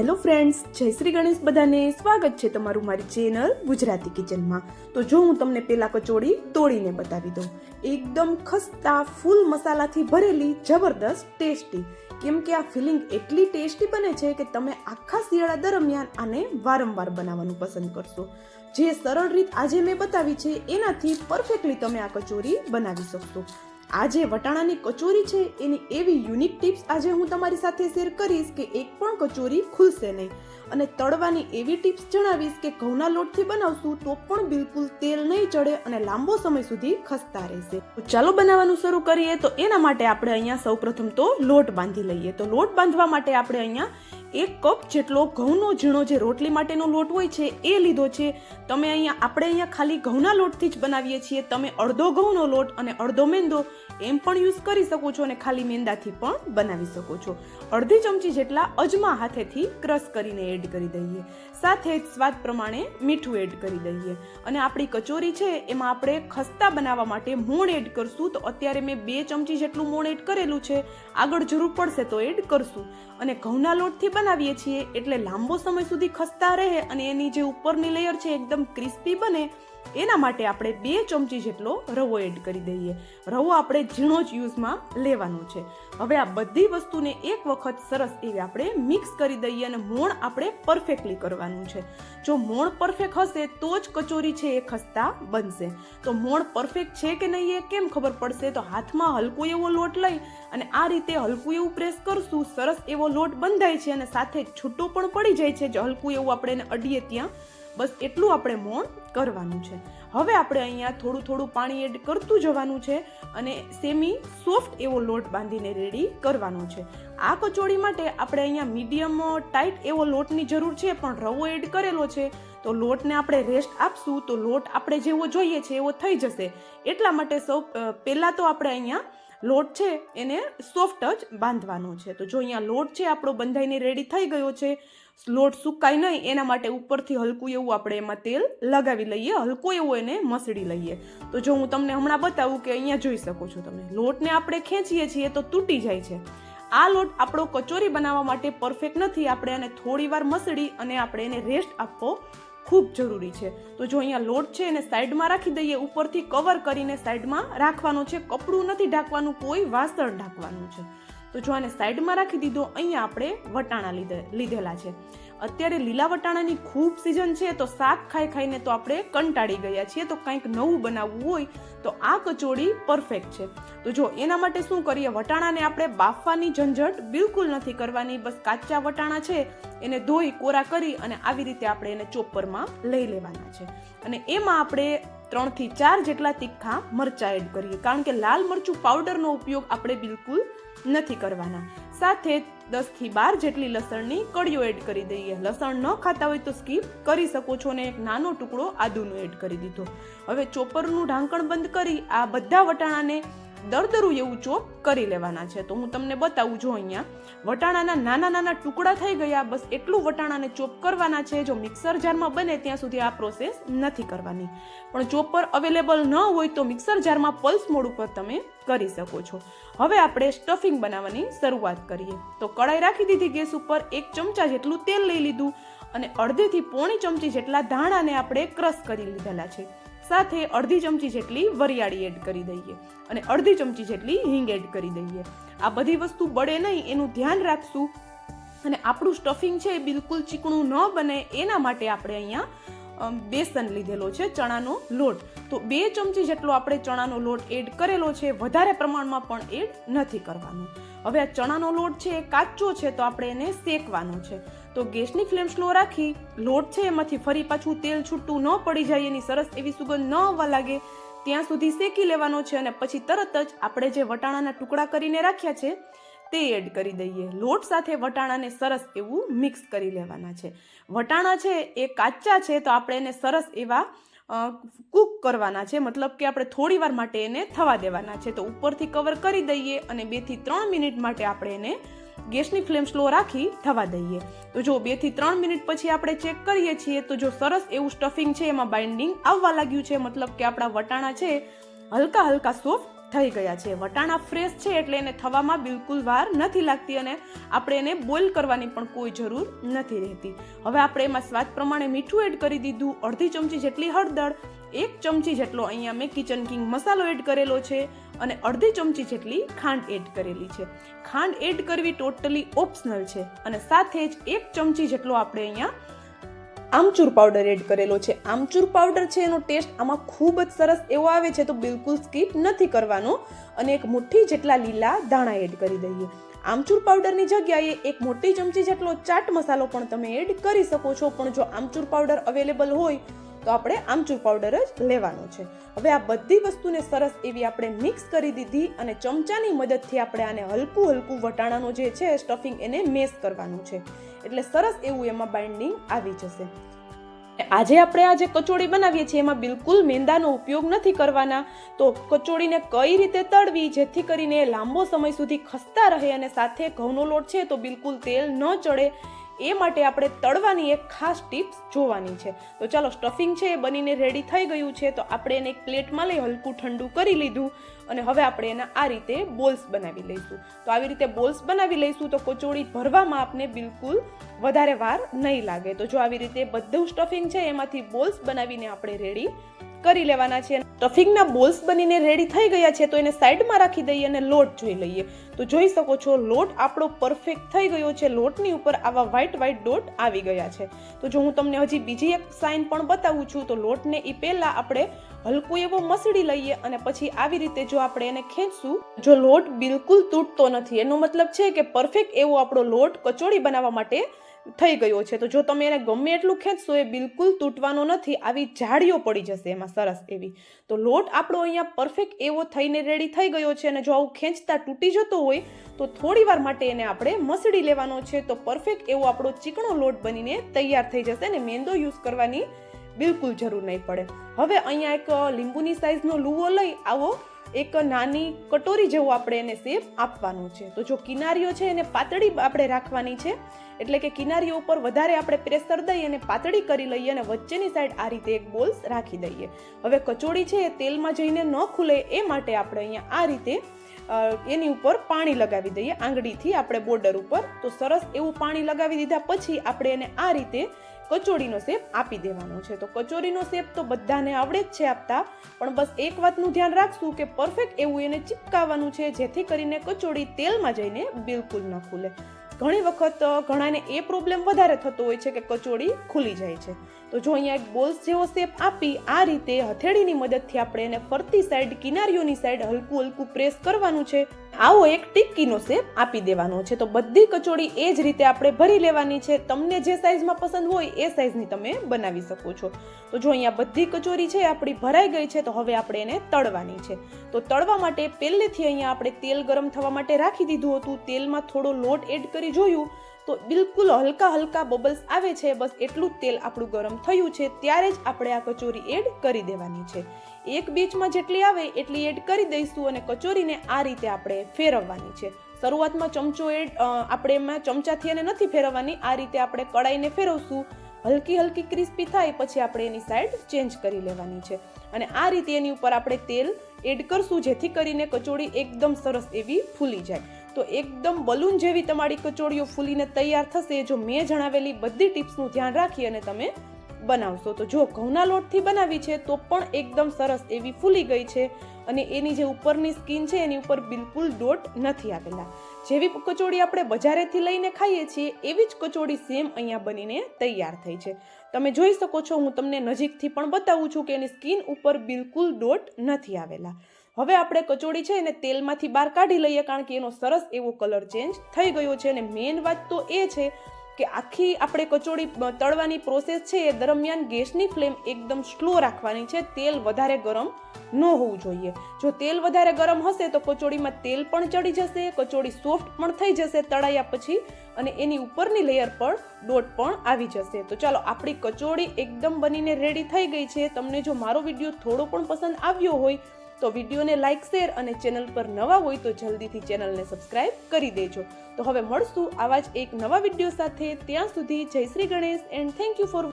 Hello friends, જય શ્રી ગણેશ બધાને સ્વાગત છે તમારું મારી ચેનલ ગુજરાતી કિચનમાં. તો જો હું તમને પેલા કચોડી તોડીને બતાવી દઉં. એકદમ ખસ્તા, ફૂલ મસાલાથી ભરેલી, જબરદસ્ત, ટેસ્ટી. કેમ કે આ ફિલિંગ એટલી ટેસ્ટી બને છે કે તમે આખા શિયાળા દરમિયાન આને વારંવાર બનાવવાનું પસંદ કરશો. જે સરળ રીત આજે મેં બતાવી છે, એનાથી પરફેક્ટલી તમે આ કચોરી બનાવી શકશો. આ જે વટાણાની કચોરી છે, એની એવી યુનિક ટિપ્સ આજે હું તમારી સાથે શેર કરીશ કે એક પણ કચોરી ખુલશે નહીં. અને તળવાની એવી ટિપ્સ જણાવીશ કે ઘઉંના લોટથી બનાવશું તો પણ બિલકુલ તેલ નહીં ચડે અને લાંબો સમય સુધી ખસતા રહેશે. ચાલો બનાવવાનું શરૂ કરીએ. તો એના માટે આપણે અહીંયા સૌપ્રથમ તો લોટ બાંધી લઈએ. તો લોટ બાંધવા માટે આપણે અહીંયા એક કપ જેટલો ઘઉંનો ઝીણો જે રોટલી માટેનો લોટ હોય છે, એ લીધો છે. તમે અહીંયા, આપણે અહીંયા ખાલી ઘઉંના લોટથી જ બનાવીએ છીએ. તમે અડધો ઘઉંનો લોટ અને અડધો મેંદો એમ પણ યુઝ કરી શકો છો અને ખાલી મેંદાથી પણ બનાવી શકો છો. અડધી ચમચી જેટલા અજમા હાથેથી ક્રશ કરીને એડ કરી દઈએ. સાથે જ સ્વાદ પ્રમાણે મીઠું એડ કરી દઈએ. અને આપણી કચોરી છે, એમાં આપણે ખસ્તા બનાવવા માટે મોણ એડ કરશું. તો અત્યારે મેં બે ચમચી જેટલું મોણ એડ કરેલું છે. આગળ જરૂર પડશે તો એડ કરશું. અને ઘઉંના લોટથી બનાવીએ છીએ, એટલે લાંબો સમય સુધી ખસતા રહે અને એની જે ઉપરની લેયર છે એકદમ ક્રિસ્પી બને એના માટે આપણે બે ચમચી જેટલો રવો એડ કરી દઈએ. રવો આપણે ઝીણો જ યુઝમાં લેવાનો છે. હવે આ બધી વસ્તુને એક વખત સરસ એવી આપણે મિક્સ કરી દઈએ અને મોણ આપણે પરફેક્ટલી કરવાનું છે. જો મોણ પરફેક્ટ હશે તો જ કચોરી છે એ ખસ્તા બનશે. તો મોણ પરફેક્ટ છે કે નહીં એ કેમ ખબર પડશે? તો હાથમાં હલકો એવો લોટ લઈ અને આ રીતે હલકું એવું પ્રેસ કરશું. સરસ એવો લોટ બંધાય છે અને સાથે છૂટો પણ પડી જાય છે. જો હલકું એવું આપણે એને અડીએ ત્યાં બસ એટલું આપણે મોણ કરવાનું છે. હવે આપણે અહીંયા થોડું થોડું પાણી એડ કરતું જવાનું છે અને સેમી સોફ્ટ એવો લોટ બાંધીને રેડી કરવાનો છે. આ કચોડી માટે આપણે અહીંયા મીડિયમ ટાઈટ એવો લોટની જરૂર છે, પણ રવો એડ કરેલો છે. તો લોટને આપણે રેસ્ટ આપશું તો લોટ આપણે જેવો જોઈએ છે એવો થઈ જશે. એટલા માટે સૌ પહેલાં તો આપણે અહીંયા લોટ છે એને સોફ્ટ જ બાંધવાનો છે. તો જો અહીંયા લોટ છે આપણો બંધાઈને રેડી થઈ ગયો છે લોટ સુકાય નહીં, એના માટે ઉપરથી હલકું એવું આપણે એમાં તેલ લગાવી લઈએ, હલકું એવું એને મસળી લઈએ. તો જો હું તમને હમણાં બતાવું કે અહીંયા જોઈ શકો છો તમે, લોટને આપણે ખેંચીએ છીએ તો તૂટી જાય છે. આ લોટ આપણો કચોરી બનાવવા માટે પરફેક્ટ નથી, આપણે એને થોડી વાર મસળી અને આપણે એને રેસ્ટ આપવો ખૂબ જરૂરી છે. તો જો અહીંયા લોટ છે એને સાઈડમાં રાખી દઈએ, ઉપરથી કવર કરીને સાઈડમાં રાખવાનો છે, કપડું નથી ઢાંકવાનું, કોઈ વાસણ ઢાંકવાનું છે. તો જો આને સાઈડમાં રાખી દીધો, અહીંયા આપણે વટાણા લીધે, લીધેલા છે. અત્યારે લીલા વટાણાની ખૂબ સિઝન છે, તો શાક ખાઈ ખાઈને તો આપણે કંટાળી ગયા છીએ. તો કંઈક નવું બનાવવું હોય, તો આ કચોડી પરફેક્ટ છે. તો જો એના માટે શું કરીએ, વટાણાને આપણે બાફવાની ઝંઝટ બિલકુલ નથી કરવાની, બસ કાચા વટાણા છે, એને ધોઈ, કોરા કરી અને આવી રીતે આપણે એને ચોપરમાં લઈ લેવાના છે. અને એમાં આપણે ત્રણથી ચાર જેટલા તીખા મરચાં એડ કરીએ. કારણ કે લાલ મરચું પાવડરનો ઉપયોગ આપણે બિલકુલ નથી કરવાના. સાથે દસથી બાર જેટલી લસણની કળીઓ એડ કરી દઈએ. લસણ ન ખાતા હોય તો સ્કીપ કરી શકો છો અને એક નાનો ટુકડો આદુનો એડ કરી દીધો. હવે ચોપરનું ઢાંકણ બંધ કરી આ બધા વટાણાને દરદરું એવું ચોપ કરી લેવાના છે. તો હું તમને બતાવું જો અહીંયા, વટાણાના નાના નાના ટુકડા થઈ ગયા, બસ એટલું વટાણાને ચોપ કરવાના છે, જો મિક્સર જારમાં બને ત્યાં સુધી આ પ્રોસેસ નથી કરવાની. પણ ચોપર અવેલેબલ ન હોય તો મિક્સર જારમાં પલ્સ મોડ ઉપર તમે કરી શકો છો. હવે આપણે સ્ટફિંગ બનાવવાની શરૂઆત કરીએ. તો કડાઈ રાખી દીધી ગેસ ઉપર એક ચમચા જેટલું તેલ લઈ લીધું અને અડધીથી પોણી ચમચી જેટલા ધાણાને આપણે ક્રશ કરી લીધેલા છે. સાથે અડધી ચમચી જેટલી વરિયાળી એડ કરી દઈએ અને અડધી ચમચી જેટલી હિંગ એડ કરી દઈએ. આ બધી વસ્તુ બળે નહીં, એનું ધ્યાન રાખશું. અને આપણું સ્ટફિંગ છે એ બિલકુલ ચીકણું ન બને, એના માટે આપણે અહીંયા બેસન લીધેલો છે, ચણાનો લોટ. તો બે ચમચી જેટલો આપણે ચણાનો લોટ એડ કરેલો છે, વધારે પ્રમાણમાં પણ એડ નથી કરવાનો. હવે આ ચણાનો લોટ છે એ કાચો છે, તો આપણે એને શેકવાનો છે. તો ગેસની ફ્લેમ સ્લો રાખી, લોટ છે એમાંથી ફરી પાછું તેલ છૂટું ન પડી જાય એની સરસ એવી સુગંધ ન આવવા લાગે. ત્યાં સુધી શેકી લેવાનો છે અને પછી તરત જ આપણે જે વટાણાના ટુકડા કરીને રાખ્યા છે, તે એડ કરી દઈએ. લોટ સાથે વટાણાને સરસ એવું મિક્સ કરી લેવાના છે. વટાણા છે એ કાચા છે તો આપણે એને સરસ એવા કૂક કરવાના છે. મતલબ કે આપણે થોડી વાર માટે એને થવા દેવાના છે. તો ઉપરથી કવર કરી દઈએ અને બેથી ત્રણ મિનિટ માટે આપણે એને ગેસની ફ્લેમ સ્લો રાખી થવા દઈએ. તો જો બેથી ત્રણ મિનિટ પછી આપણે ચેક કરીએ છીએ, તો જો સરસ એવું સ્ટફિંગ છે, એમાં બાઇન્ડિંગ આવવા લાગ્યું છે, મતલબ કે આપણા વટાણા છે, હલકા હલકા સોફ્ટ થઈ ગયા છે. વટાણા ફ્રેશ છે એટલે એને થવામાં બિલકુલ વાર નથી લાગતી અને આપણે એને બોઇલ કરવાની પણ કોઈ જરૂર નથી રહેતી. હવે આપણે એમાં સ્વાદ પ્રમાણે મીઠું એડ કરી દીધું, અડધી ચમચી જેટલી હળદર, એક ચમચી જેટલો અહીંયા મેં કિચન કિંગ મસાલો એડ કરેલો છે. અને અડધી ચમચી જેટલી ખાંડ એડ કરેલી છે. ખાંડ એડ કરવી ટોટલી ઓપ્શનલ છે અને સાથે જ એક ચમચી જેટલો આપણે અહીંયા આમચૂર પાવડર એડ કરેલો છે. આમચૂર પાવડર છે એનો ટેસ્ટ આમાં ખૂબ જ સરસ એવો આવે છે તો બિલકુલ સ્કીપ નથી કરવાનો. અને એક મુઠ્ઠી જેટલા લીલા દાણા એડ કરી દઈએ. આમચૂર પાવડરની જગ્યાએ એક મોટી ચમચી જેટલો ચાટ મસાલો પણ તમે એડ કરી શકો છો. પણ જો આમચૂર પાવડર અવેલેબલ હોય તો આપણે આમચૂર પાવડર જ લેવાનો છે. હવે આ બધી વસ્તુને સરસ એવી આપણે મિક્સ કરી દીધી અને ચમચાની મદદથી આપણે આને હલકું હલકું વટાણાનો જે છે સ્ટફિંગ એને મેસ કરવાનું છે. એટલે સરસ એવું એમાં બાઇન્ડિંગ આવી જશે. આજે આપણે આ જે કચોળી બનાવીએ છીએ, એમાં બિલકુલ મેંદાનો ઉપયોગ નથી કરવાના. તો કચોળીને કઈ રીતે તળવી, જેથી કરીને લાંબો સમય સુધી ખસતા રહે અને સાથે ઘઉંનો લોટ છે, તો બિલકુલ તેલ ન ચડે. એ માટે આપણે તળવાની એક ખાસ ટિપ્સ જોવાની છે. તો ચાલો, સ્ટફિંગ છે એ બનીને રેડી થઈ ગયું છે, તો આપણે એને એક પ્લેટમાં લઈ હલકું ઠંડુ કરી લીધું અને હવે આપણે એના આ રીતે બોલ્સ બનાવી લઈશું. તો આવી રીતે બોલ્સ બનાવી લઈશું તો કચોળી ભરવામાં આપને બિલકુલ વધારે વાર નહીં લાગે. તો જો આવી રીતે બધું સ્ટફિંગ છે એમાંથી બોલ્સ બનાવીને આપણે રેડી કરી લેવાના છે. સ્ટફિંગના બોલ્સ બનીને રેડી થઈ ગયા છે, તો એને સાઈડમાં રાખી દઈએ અને લોટ જોઈ લઈએ. તો જોઈ શકો છો, લોટ આપણો પરફેક્ટ થઈ ગયો છે. લોટની ઉપર આવા વ્હાઈટ વ્હાઈટ ડોટ આવી ગયા છે. તો જો હું તમને હજી બીજી એક સાઇન પણ બતાવું છું, તો લોટને એ પહેલાં આપણે હલકું એવો મસળી લઈએ અને પછી આવી રીતે જો આપણે એને ખેંચશું, જો લોટ બિલકુલ તૂટતો નથી. એનો મતલબ છે કે પરફેક્ટ એવો આપણો લોટ કચોળી બનાવવા માટે થઈ ગયો છે. તો જો તમે એને ગમે એટલું ખેંચશો, એ બિલકુલ તૂટવાનો નથી. આવી જાળીઓ પડી જશે એમાં સરસ એવી. તો લોટ આપણો અહીંયા પરફેક્ટ એવો થઈને રેડી થઈ ગયો છે અને જો આવું ખેંચતા તૂટી જતો હોય, તો થોડી વાર માટે એને આપણે મસળી લેવાનો છે. તો પરફેક્ટ એવો આપણો ચીકણો લોટ બનીને તૈયાર થઈ જશે અને મેંદો યુઝ કરવાની બિલકુલ જરૂર નહીં પડે. હવે અહીંયા એક લીંબુની સાઇઝનો લુવો લઈ આવો. એક નાની કટોરી જેવું આપણે એને શેપ આપવાનું છે. તો જો કિનારીઓ છે એને પાતળી આપણે રાખવાની છે, એટલે કે કિનારીઓ ઉપર વધારે આપણે પ્રેશર દઈ અને પાતળી કરી લઈએ અને વચ્ચેની સાઈડ આ રીતે એક બોલ્સ રાખી દઈએ. હવે કચોડી છે એ તેલમાં જઈને ન ખુલે એ માટે આપણે અહીંયા આ રીતે એની ઉપર પાણી લગાવી દઈએ. આંગળીથી આપણે બોર્ડર ઉપર. તો સરસ એવું પાણી લગાવી દીધા પછી આપણે એને આ રીતે કચોરીનો શેપ આપી દેવાનો છે. તો કચોરીનો શેપ તો બધાને આવડે જ છે આપતા, પણ બસ એક વાતનું ધ્યાન રાખશું કે પરફેક્ટ એવું એને ચિપકાવવાનું છે, જેથી કરીને કચોરી તેલમાં જઈને બિલકુલ ન ખુલે ઘણી વખત ઘણાને એ પ્રોબ્લેમ વધારે થતો હોય છે કે કચોડી ખુલી જાય છે. તો જો અહીંયા એક બોલ્સ જેવો શેપ આપી, આ રીતે હથેળીની મદદથી આપણે એને ફરતી સાઈડ કિનારીઓની સાઈડ હલકું હલકું પ્રેસ કરવાનું છે. આવો એક ટિક્કીનો શેપ આપી દેવાનો છે. તો બધી કચોડી એ જ રીતે આપણે ભરી લેવાની છે. તમને જે સાઈઝમાં પસંદ હોય એ સાઈઝની તમે બનાવી શકો છો. તો જો અહીંયા બધી કચોરી છે આપણી ભરાઈ ગઈ છે, તો હવે આપણે એને તળવાની છે. તો તળવા માટે પહેલેથી અહીંયા આપણે તેલ ગરમ થવા માટે રાખી દીધું હતું. તેલમાં થોડો લોટ એડ કરી જોયું. તો બિલકુલ હલકા હલકા બબલ્સ આવે છે, બસ એટલું જ તેલ આપણું ગરમ થયું છે, ત્યારે જ આપણે આ કચોરી એડ કરી દેવાની છે. એક બીચમાં જેટલી આવે, એટલી એડ કરી દઈશું અને કચોરીને આ રીતે આપણે ફેરવવાની છે. શરૂઆતમાં ચમચો એડ આપણે એમાં ચમચાથી એને નથી ફેરવવાની, આ રીતે આપણે કડાઈને ફેરવશું. હલકી હલકી ક્રિસ્પી થાય, પછી આપણે એની સાઈડ ચેન્જ કરી લેવાની છે. અને આ રીતે એની ઉપર આપણે તેલ એડ કરશું, જેથી કરીને કચોળી એકદમ સરસ એવી ફૂલી જાય. તો એકદમ બલૂન જેવી તમારી કચોળીઓ ફૂલીને તૈયાર થશે, જો મેં જણાવેલી બધી ટિપ્સનું ધ્યાન રાખી અને તમે બનાવશો. તો જો ઘઉંના લોટથી બનાવી છે, તો પણ એકદમ સરસ એવી ફૂલી ગઈ છે અને એની જે ઉપરની સ્કીન છે, એની ઉપર બિલકુલ ડોટ નથી આવેલા. જેવી કચોડી આપણે બજારેથી લઈને ખાઈએ છીએ, એવી જ કચોડી સેમ અહીંયા બનીને તૈયાર થઈ છે. તમે જોઈ શકો છો, હું તમને નજીકથી પણ બતાવું છું કે એની સ્કીન ઉપર બિલકુલ ડોટ નથી આવેલા. હવે આપણે કચોળી છે એને તેલમાંથી બહાર કાઢી લઈએ કારણ કે એનો સરસ એવો કલર ચેન્જ થઈ ગયો છે અને મેઇન વાત તો એ છે કે આખી આપણે કચોળી તળવાની પ્રોસેસ છે એ દરમિયાન ગેસની ફ્લેમ એકદમ સ્લો રાખવાની છે. તેલ વધારે ગરમ ન હોવું જોઈએ. જો તેલ વધારે ગરમ હશે તો કચોળીમાં તેલ પણ ચડી જશે કચોળી સોફ્ટ પણ થઈ જશે તળાયા પછી અને એની ઉપરની લેયર પર ડોટ પણ આવી જશે. તો ચાલો, આપણી કચોળી એકદમ બનીને રેડી થઈ ગઈ છે. તમને જો મારો વીડિયો થોડો પણ પસંદ આવ્યો હોય તો વિડીયોને લાઇક શેર અને ચેનલ પર નવા હોય તો જલ્દીથી ચેનલને સબસ્ક્રાઇબ કરી દેજો. તો હવે મળશું આવા જ એક નવા વીડિયો સાથે. ત્યાં સુધી જય Shri Ganesh and thank you for